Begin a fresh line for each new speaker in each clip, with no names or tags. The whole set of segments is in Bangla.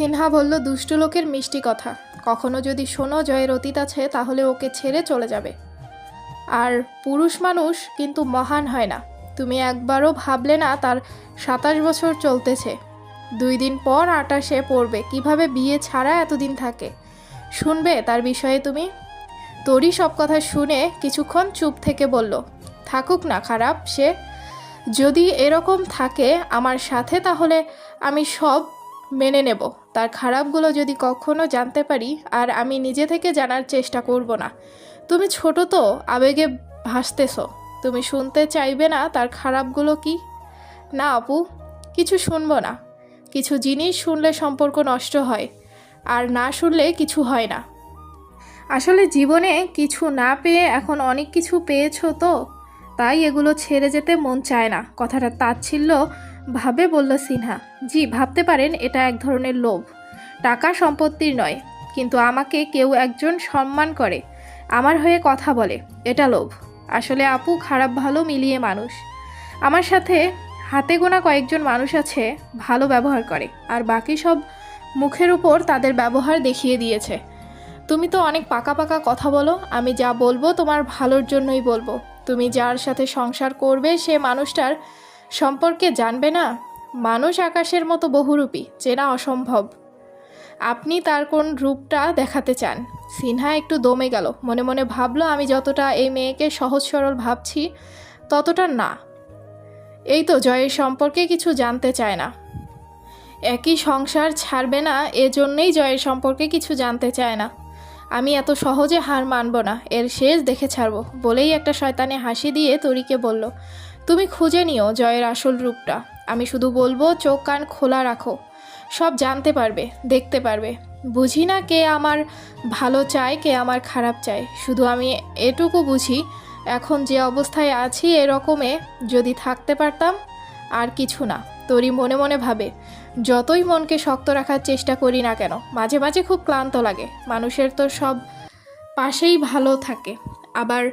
সিনহা বলল, দুষ্টু লোকের মিষ্টি কথা। কখনো যদি শোনো জয়ের অতীত আছে, তাহলে ওকে ছেড়ে চলে যাবে। আর পুরুষ মানুষ কিন্তু মহান হয় না। তুমি একবারও ভাবলে না, তার সাতাশ বছর চলতেছে। দুই দিন পর আটাশে পড়বে। কীভাবে বিয়ে ছাড়া এতদিন থাকে? শুনবে তার বিষয়ে তুমি? তোরই সব কথা শুনে কিছুক্ষণ চুপ থেকে বলল, থাকুক না, খারাপ সে। যদি এরকম থাকে আমার সাথে, তাহলে আমি সব মেনে নেব। তার খারাপগুলো যদি কখনো জানতে পারি, আর আমি নিজে থেকে জানার চেষ্টা করব না। তুমি ছোট তো, আবেগে ভাসতেছো। তুমি শুনতে চাইবে না তার খারাপগুলো কি? না আপু, কিছু শুনব না। কিছু জিনিস শুনলে সম্পর্ক নষ্ট হয়, আর না শুনলে কিছু হয় না। আসলে জীবনে কিছু না পেয়ে এখন অনেক কিছু পেয়েছ তো? তাই এগুলো ছেড়ে যেতে মন চায় না। কথাটা তাচ্ছিল্য ভাবে বলল সিনহা। জি, ভাবতে পারেন, এটা এক ধরনের লোভ। টাকা সম্পত্তির নয়, কিন্তু আমাকে কেউ একজন সম্মান করে, আমার হয়ে কথা বলে, এটা লোভ। আসলে আপু খারাপ, ভালো মিলিয়ে মানুষ। আমার সাথে হাতে গোনা কয়েকজন মানুষ আছে, ভালো ব্যবহার করে, আর বাকি সব মুখের উপর তাদের ব্যবহার দেখিয়ে দিয়েছে। তুমি তো অনেক পাকা পাকা কথা বলো, আমি যা বলব তোমার ভালোর জন্যই বলব। তুমি যার সাথে সংসার করবে, সে মানুষটার সম্পর্কে জানবে না? মানুষ আকাশের মতো বহুরূপী, চেনা অসম্ভব। আপনি তার কোন রূপটা দেখাতে চান? সিনহা একটু দমে গেল, মনে মনে ভাবলো, আমি যতটা এই মেয়েকে সহজ সরল ভাবছি, ততটা না। এই তো জয়ের সম্পর্কে কিছু জানতে চায় না। একই সংসার ছাড়বে না এজন্যই জয়ের সম্পর্কে কিছু জানতে চায় না। আমি এত সহজে হার মানব না, এর শেষ দেখে ছাড়ব। বলেই একটা শয়তানে হাসি দিয়ে তরিকে বলল, তুমি খুঁজে নিও জয়ের আসল রূপটা। আমি শুধু বলব, চোখ কান খোলা রাখো। সব জানতে পারবে, দেখতে পারবে। বুঝি না কে আমার ভালো চায়, কে আমার খারাপ চায়। শুধু আমি এটুকু বুঝি, এখন যে অবস্থায় আছি এরকমে যদি থাকতে পারতাম, আর কিছু না। তোরই মনে মনে ভাবে, যতই মনকে শক্ত রাখার চেষ্টা করি না কেন, মাঝে মাঝে খুব ক্লান্ত লাগে। মানুষের তো সব পাশেই ভালো থাকে। আবার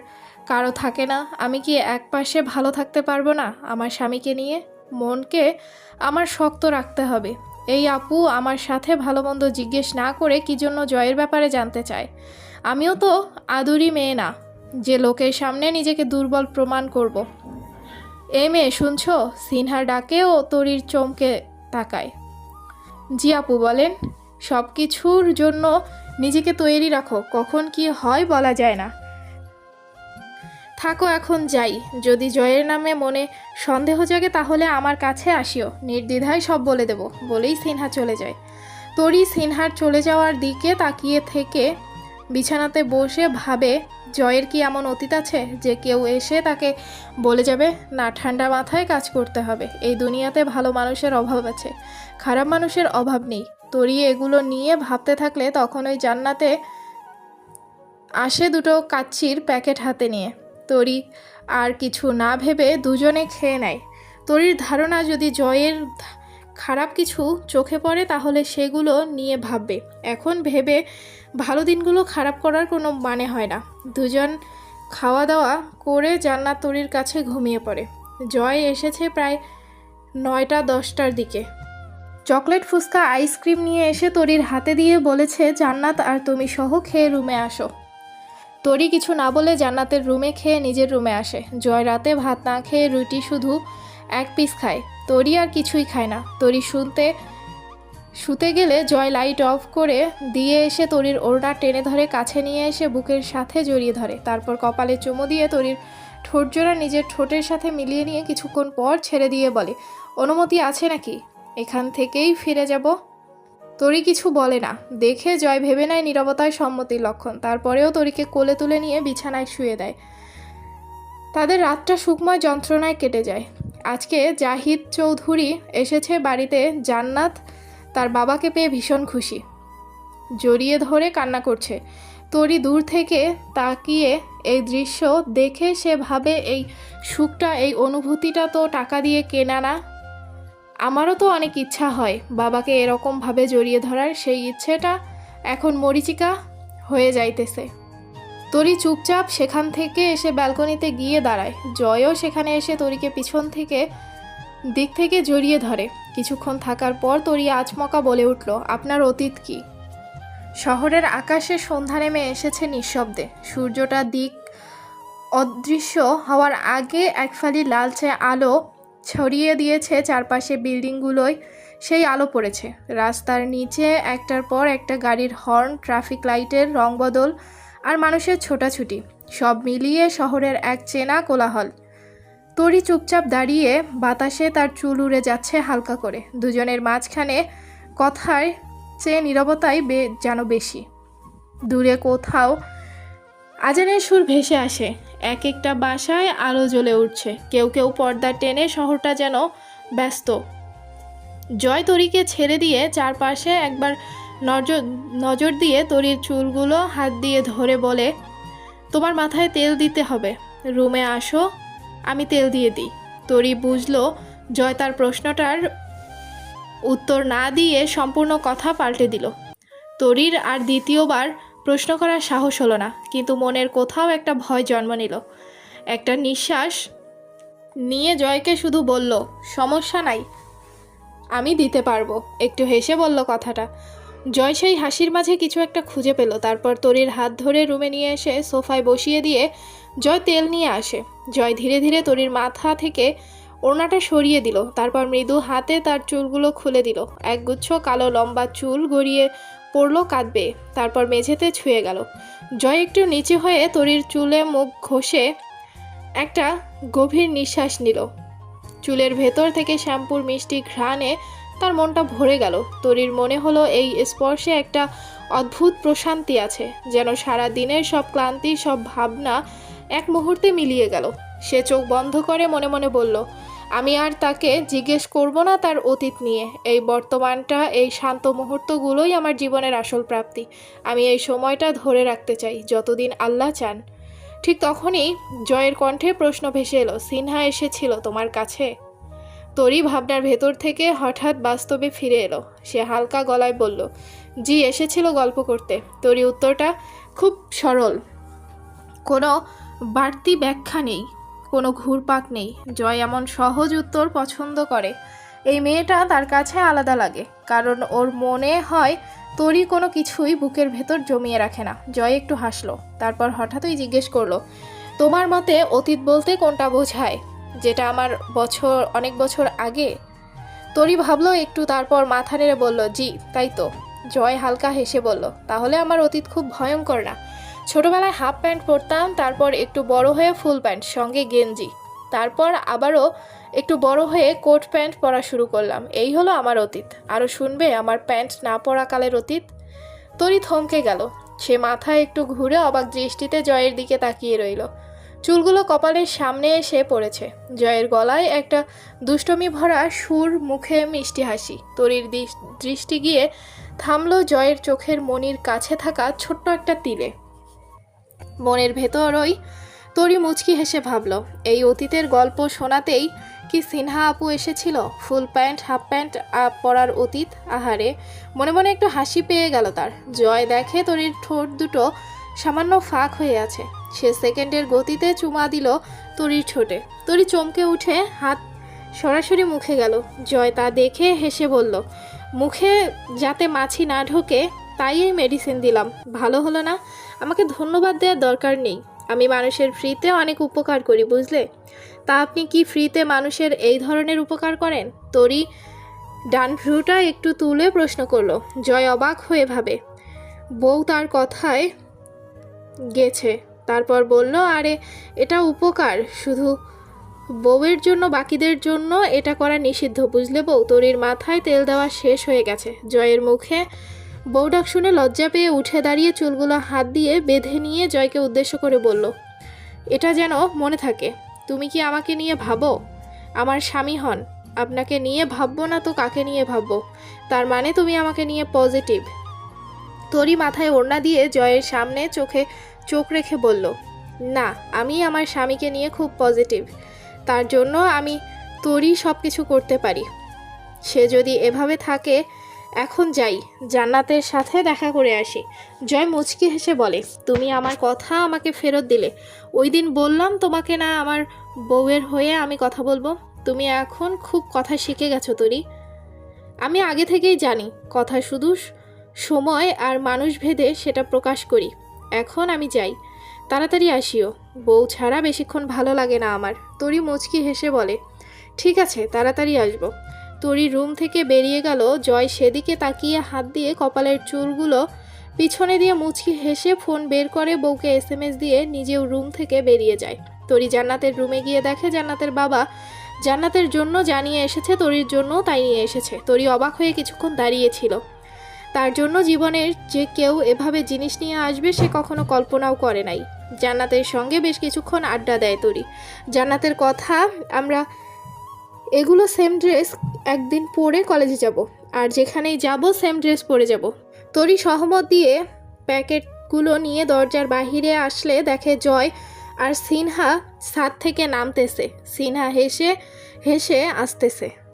কারও থাকে না, আমি কি এক পাশে ভালো থাকতে পারব না আমার স্বামীকে নিয়ে? মনকে আমার শক্ত রাখতে হবে। এই আপু আমার সাথে ভালো মন্দ জিজ্ঞেস না করে কি জন্য জয়ের ব্যাপারে জানতে চায়। আমিও তো আদুরি মেয়ে না, যে লোকের সামনে নিজেকে দুর্বল প্রমাণ করব। এ মেয়ে, শুনছো? সিনহার ডাকেও তরির চমকে তাকায়। জি আপু, বলেন সব কিছুর জন্য নিজেকে তৈরি রাখো, কখন কি হয় বলা যায় না। থাকো এখন যাই। যদি জয়ের নামে মনে সন্দেহ জাগে তাহলে আমার কাছে আসিও। নির্দ্বিধায় সব বলে দেব, বলেই সিনহা চলে যায়। তরি সিনহার চলে যাওয়ার দিকে তাকিয়ে থেকে বিছানাতে বসে ভাবে, জয়ের কি এমন অতীত আছে যে কেউ এসে তাকে বলে যাবে, না, ঠান্ডা মাথায় কাজ করতে হবে। এই দুনিয়াতে ভালো মানুষের অভাব আছে। খারাপ মানুষের অভাব নেই। তরি এগুলো নিয়ে ভাবতে থাকলে তখন ওই জান্নাতে আসে দুটো কাচ্চির প্যাকেট হাতে নিয়ে। তরি আর কিছু না ভেবে দুজনে খেয়ে নেয়। তরির ধারণা, যদি জয়ের খারাপ কিছু চোখে পড়ে, তাহলে সেগুলো নিয়ে ভাববে। এখন ভেবে ভালো দিনগুলো খারাপ করার কোনো মানে হয় না। দুজন খাওয়া দাওয়া করে জান্নাত তরির কাছে ঘুমিয়ে পড়ে। জয় এসেছে প্রায় নয়টা দশটার দিকে। চকলেট, ফুচকা, আইসক্রিম নিয়ে এসে তরির হাতে দিয়ে বলেছে, জান্নাত, আর তুমি সহ খেয়ে রুমে আসো। তরি কিছু না বলে জান্নাতের রুমে খেয়ে নিজের রুমে আসে। জয় রাতে ভাত না খেয়ে রুটি শুধু এক পিস খায়। তরি আর কিছুই খায় না। তরি শুনতে, শুতে গেলে জয় লাইট অফ করে দিয়ে এসে তরির ওড়না টেনে ধরে কাছে নিয়ে এসে বুকের সাথে জড়িয়ে ধরে। তারপর কপালে চুমু দিয়ে তরির ঠোঁট জোড়া নিজের ঠোঁটের সাথে মিলিয়ে নিয়ে কিছুক্ষণ পর ছেড়ে দিয়ে বলে, অনুমতি আছে নাকি? এখান থেকেই ফিরে যাব। তরি কিছু বলে না। দেখে জয় ভেবে নেয় নীরবতায় সম্মতির লক্ষণ। তারপরেও তরিকে কোলে তুলে নিয়ে বিছানায় শুয়ে দেয়। তাদের রাতটা সুখময় যন্ত্রণায় কেটে যায়। আজকে জাহিদ চৌধুরী এসেছে বাড়িতে জান্নাত তার বাবাকে পেয়ে ভীষণ খুশি। জড়িয়ে ধরে কান্না করছে। তরি দূর থেকে তাকিয়ে এই দৃশ্য দেখে সে ভাবে এই সুখটা, এই অনুভূতিটা তো টাকা দিয়ে কেনা না। আমারও তো অনেক ইচ্ছা হয় বাবাকে এরকমভাবে জড়িয়ে ধরার সেই ইচ্ছেটা এখন মরিচিকা হয়ে যাইতেছে। তরি চুপচাপ সেখান থেকে এসে ব্যালকনিতে গিয়ে দাঁড়ায়। জয়ও সেখানে এসে তরিকে পিছন থেকে দিক থেকে জড়িয়ে ধরে। কিছুক্ষণ থাকার পর তরি আচমকা বলে উঠল, আপনার অতীত কি? শহরের আকাশে সন্ধ্যা নেমে এসেছে নিঃশব্দে। সূর্যটা দিক অদৃশ্য হওয়ার আগে একফালি লালচে আলো ছড়িয়ে দিয়েছে চারপাশে বিল্ডিংগুলোয়। সেই আলো পড়েছে। রাস্তার নিচে একটার পর একটা গাড়ির হর্ন, ট্রাফিক লাইটের রং বদল আর মানুষের ছোটাছুটি। সব মিলিয়ে শহরের এক চেনা কোলাহল। তরি চুপচাপ দাঁড়িয়ে বাতাসে তার চুল উড়ে যাচ্ছে হালকা করে। দুজনের মাঝখানে কথায় চেয়ে নীরবতাই বে, যেন বেশি। দূরে কোথাও আজানের সুর ভেসে আসে। এক একটা বাসায় আলো জ্বলে উঠছে। কেউ কেউ পর্দা টেনে শহরটা যেন ব্যস্ত। জয় তরিকে ছেড়ে দিয়ে চারপাশে একবার নজর নজর দিয়ে তরির চুলগুলো হাত দিয়ে ধরে বলে, তোমার মাথায় তেল দিতে হবে। রুমে আসো, আমি তেল দিয়ে দিই। তরি বুঝলো জয় তার প্রশ্নটার উত্তর না দিয়ে সম্পূর্ণ কথা পাল্টে দিল। তরির আর দ্বিতীয়বার প্রশ্ন করার সাহস হলো না, কিন্তু মনের কোথাও একটা ভয় জন্ম নিল। একটা নিঃশ্বাস নিয়ে জয়কে শুধু বলল, সমস্যা নাই, আমি দিতে পারব। একটু হেসে বলল কথাটা। জয় সেই হাসির মাঝে কিছু একটা খুঁজে পেল। তারপর তরির হাত ধরে রুমে নিয়ে এসে সোফায় বসিয়ে দিয়ে জয় তেল নিয়ে আসে। জয় ধীরে ধীরে তরির মাথা থেকে ওড়নাটা সরিয়ে দিল। তারপর মৃদু হাতে তার চুলগুলো খুলে দিল। একগুচ্ছ কালো লম্বা চুল গড়িয়ে পড়ল, কাঁদবে। তারপর মেঝেতে ছুঁয়ে গেল। জয় একটু নিচে হয়ে তরির চুলে মুখ ঘষে একটা গভীর নিঃশ্বাস নিল। চুলের ভেতর থেকে শ্যাম্পুর মিষ্টি ঘ্রাণে তার মনটা ভরে গেল। তরির মনে হলো এই স্পর্শে একটা অদ্ভুত প্রশান্তি আছে, যেন সারা দিনের সব ক্লান্তি, সব ভাবনা এক মুহূর্তে মিলিয়ে গেল। সে চোখ বন্ধ করে মনে মনে বলল আমি আর তাকে জিজ্ঞেস করব না তার অতীত নিয়ে। এই বর্তমানটা, এই শান্ত মুহূর্তগুলোই আমার জীবনের আসল প্রাপ্তি। আমি এই সময়টা ধরে রাখতে চাই, যতদিন আল্লাহ চান। ঠিক তখনই জয়ের কণ্ঠে প্রশ্ন ভেসে এলো, সিনহা এসেছিল তোমার কাছে? তরি ভাবনার ভেতর থেকে হঠাৎ বাস্তবে ফিরে এলো। সে হালকা গলায় বলল, জি, এসেছিল গল্প করতে। তরি উত্তরটা, খুব সরল। কোনো বাড়তি ব্যাখ্যা নেই। কোনো ঘুরপাক নেই। জয় এমন সহজ উত্তর পছন্দ করে। এই মেয়েটা তার কাছে আলাদা লাগে, কারণ ওর মনে হয় তরি কোনো কিছুই বুকের ভেতর জমিয়ে রাখে না। জয় একটু হাসলো, তারপর হঠাৎই জিজ্ঞেস করল, তোমার মতে অতীত বলতে কোনটা বোঝায়? যেটা আমার বছর, অনেক বছর আগে? তরি ভাবলো একটু, তারপর মাথা নেড়ে বলল, জি, তাই তো। জয় হালকা হেসে বলল, তাহলে আমার অতীত খুব ভয়ঙ্কর না। ছোটবেলায় হাফ প্যান্ট পরতাম, তারপর একটু বড় হয়ে ফুল প্যান্ট, সঙ্গে গেঞ্জি। তারপর আবারও একটু বড় হয়ে কোট প্যান্ট পরা শুরু করলাম। এই হলো আমার অতীত। আরও শুনবে, আমার প্যান্ট না পরা কালের অতীত। তরি থমকে গেল। সে মাথায় একটু ঘুরে অবাক দৃষ্টিতে জয়ের দিকে তাকিয়ে রইল। চুলগুলো কপালের সামনে এসে পড়েছে। জয়ের গলায় একটা দুষ্টমি ভরা সুর, মুখে মিষ্টি হাসি। তরির দৃষ্টি গিয়ে থামলো জয়ের চোখের মনির কাছে থাকা ছোট্ট একটা তিলে। মনের ভেতরই তরি মুচকি হেসে ভাবল, এই অতীতের গল্প শোনাতেই কি সিনহা আপু এসেছিল? ফুল প্যান্ট, হাফ প্যান্ট পরার অতীত? আহারে, মনে মনে একটু হাসি পেয়ে গেল তার। জয় দেখে তরির ঠোঁট দুটো সামান্য ফাঁক হয়ে আছে। সে সেকেন্ডের গতিতে চুমা দিল তরির ঠোঁটে। তরি চমকে উঠে হাত সরাসরি মুখে গেল। জয় তা দেখে হেসে বলল, মুখে যাতে মাছি না ঢোকে, তাই এই মেডিসিন দিলাম। ভালো হলো না? আমাকে ধন্যবাদ দেওয়ার দরকার নেই। আমি মানুষের ফ্রিতে অনেক উপকার করি, বুঝলে? তা আপনি কি ফ্রিতে মানুষের এই ধরনের উপকার করেন? তরি ডান ভ্রুটা একটু তুলে প্রশ্ন করল। জয় অবাক হয়ে ভাবে, বউ তার কথায় গেছে। তারপর বলল, আরে, এটা উপকার। শুধু বউয়ের জন্য, বাকিদের জন্য এটা করা নিষিদ্ধ, বুঝলে বউ? তরির মাথায় তেল দেওয়া শেষ হয়ে গেছে। জয়ের মুখে বউ ডাক শুনে লজ্জা পেয়ে উঠে দাঁড়িয়ে চুলগুলো হাত দিয়ে বেঁধে নিয়ে জয়কে উদ্দেশ্য করে বলল, এটা যেন মনে থাকে, তুমি কি আমাকে নিয়ে ভাবো? আমার স্বামী হন, আপনাকে নিয়ে ভাববো না তো কাকে নিয়ে ভাববো? তার মানে তুমি আমাকে নিয়ে পজিটিভ তরি মাথায় ওড়না দিয়ে জয়ের সামনে চোখে চোখ রেখে বলল, না, আমি আমার স্বামীকে নিয়ে খুব পজিটিভ তার জন্য আমি তরি সব কিছু করতে পারি। সে যদি এভাবে থাকে এখন যাই, জান্নাতের সাথে দেখা করে আসি। জয় মুচকি হেসে বলে, তুমি আমার কথা আমাকে ফেরত দিলে। ওই দিন বললাম তোমাকে না আমার বউয়ের হয়ে আমি কথা বলব। তুমি এখন খুব কথা শিখে গেছো তরি। আমি আগে থেকেই জানি, কথা শুধু সময় আর মানুষ ভেদে সেটা প্রকাশ করি। এখন আমি যাই। তাড়াতাড়ি আসিও। বউ ছাড়া বেশিক্ষণ ভালো লাগে না আমার। তরি মুচকি হেসে বলে, ঠিক আছে, তাড়াতাড়ি আসব। তরি রুম থেকে বেরিয়ে গেল। জয় সেদিকে তাকিয়ে হাত দিয়ে কপালের চুলগুলো পিছনে দিয়ে মুচকি হেসে ফোন বের করে বউকে এসএমএস দিয়ে নিজেও রুম থেকে বেরিয়ে যায়। তরি জান্নাতের রুমে গিয়ে দেখে জান্নাতের বাবা জান্নাতের জন্য জানিয়ে এসেছে, তরির জন্য তাই নিয়ে এসেছে। তরি অবাক হয়ে কিছুক্ষণ দাঁড়িয়েছিল তার জন্য জীবনের যে কেউ এভাবে জিনিস নিয়ে আসবে সে কখনো কল্পনাও করে নাই। জান্নাতের সঙ্গে বেশ কিছুক্ষণ আড্ডা দেয় তরি। জান্নাতের কথা আমরা, এগুলো সেম ড্রেস একদিন পরে কলেজে যাব। আর যেখানেই যাব সেম ড্রেস পরে যাব। তরি সহমত দিয়ে প্যাকেটগুলো নিয়ে দরজার বাহিরে আসলে দেখে জয় আর সিনহা ছাদ থেকে নামতেছে। সিনহা হেসে হেসে আসতেছে।